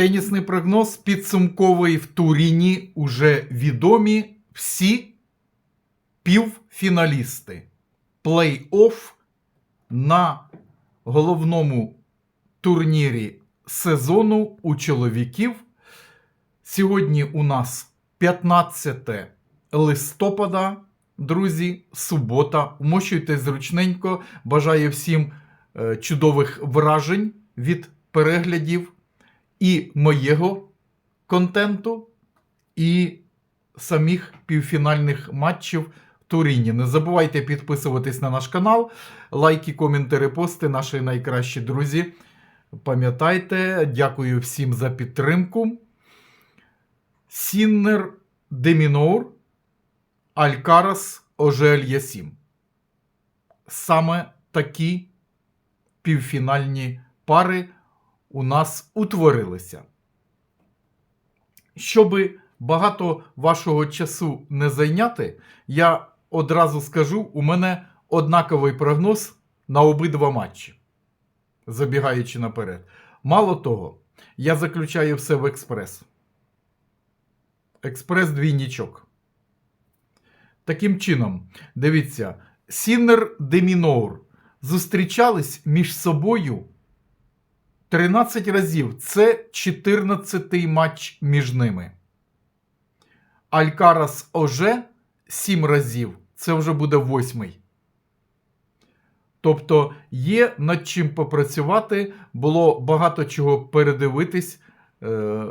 Тенісний прогноз підсумковий в Туріні уже відомі всі півфіналісти. Плей-офф на головному турнірі сезону у чоловіків. Сьогодні у нас 15 листопада, друзі, субота. Вмощуйтесь зручненько. Бажаю всім е, чудових вражень від переглядів і моєго контенту, і самих півфінальних матчів в Туріні. Не забувайте підписуватись на наш канал, лайки, коменти, репости, наші найкращі друзі. Пам'ятайте, дякую всім за підтримку. Сіннер Демінор, Алькарас Ожель Ясім. Саме такі півфінальні пари у нас утворилися. Щоби багато вашого часу не зайняти, я одразу скажу: у мене однаковий прогноз на обидва матчі, забігаючи наперед. Мало того, я заключаю все в експрес. Експрес двійнічок. Таким чином, дивіться, Сіннер Демінор зустрічались між собою 13 разів. Це 14-й матч між ними. Алькарас Оже 7 разів. Це вже буде восьмий. Тобто є над чим попрацювати, було багато чого передивитись е-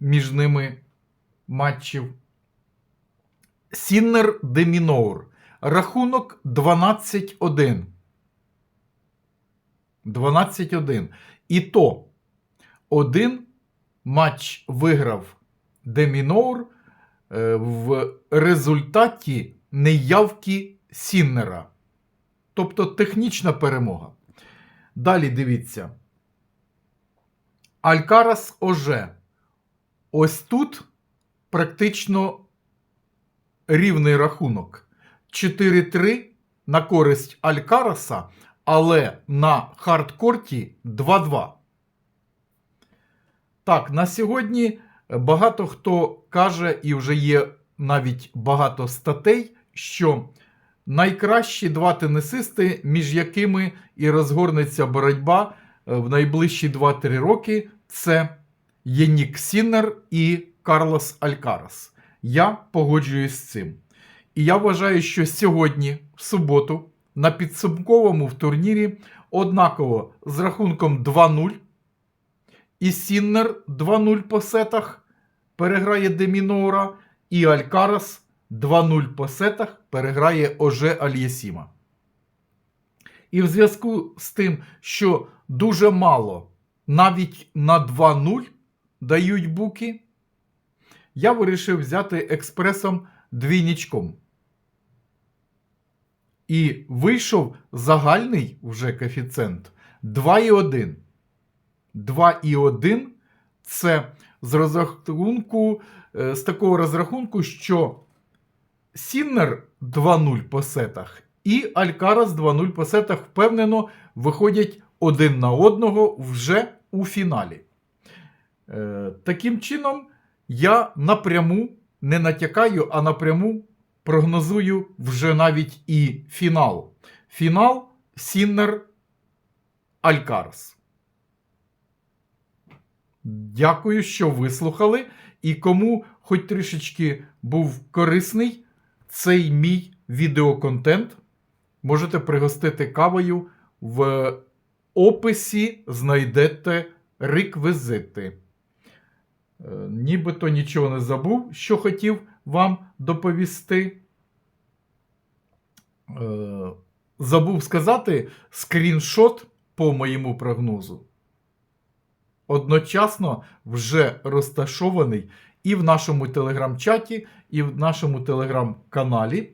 між ними матчів. Сіннер Демінор. Рахунок 12-1. 12-1. І то один матч виграв Демінор е, в результаті неявки Сіннера. Тобто технічна перемога. Далі дивіться. Алькарас Оже. Ось тут практично рівний рахунок. 4-3 на користь Алькараса, але на хардкорті 2-2. Так, на сьогодні багато хто каже, і вже є навіть багато статей, що найкращі два тенісисти, між якими і розгорнеться боротьба е, в найближчі 2-3 роки, це Єнік Сіннер і Карлос Алькарас. Я погоджуюсь з цим. І я вважаю, що сьогодні, в суботу, на підсумковому в турнірі однаково з рахунком 2-0. І Сіннер 2-0 по сетах переграє Демінора, і Алькарас 2-0 по сетах переграє Оже Альєсіма. І в зв'язку з тим, що дуже мало навіть на 2-0 дають буки, я вирішив взяти експресом двійничком. І вийшов загальний вже коефіцієнт 2,1. 2,1 це з розрахунку, е, з такого розрахунку, що Сіннер 2-0 по сетах і Алькарас 2-0 по сетах впевнено виходять один на одного вже у фіналі. Е, Таким чином, я напряму не натякаю, а напряму прогнозую вже навіть і фінал. Фінал Сіннер Алькарас. Дякую, що вислухали. І кому хоч трішечки був корисний цей мій відеоконтент, можете пригостити кавою в описі знайдете реквізити. Е, Нібито нічого не забув, що хотів вам доповісти. Е, Забув сказати скріншот по моєму прогнозу. Одночасно вже розташований і в нашому телеграм-чаті, і в нашому телеграм-каналі,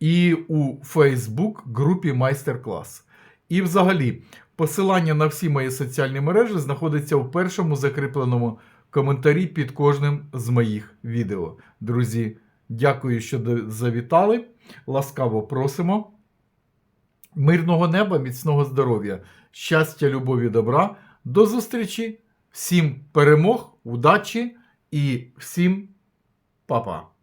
і у Фейсбук групі Майстер-клас. І взагалі, посилання на всі мої соціальні мережі знаходиться у першому закріпленому коментарі під кожним з моїх відео. Друзі, дякую, що завітали. Ласкаво просимо. Мирного неба, міцного здоров'я, щастя, любові, добра. До зустрічі Всім перемог, удачі і всім па-па.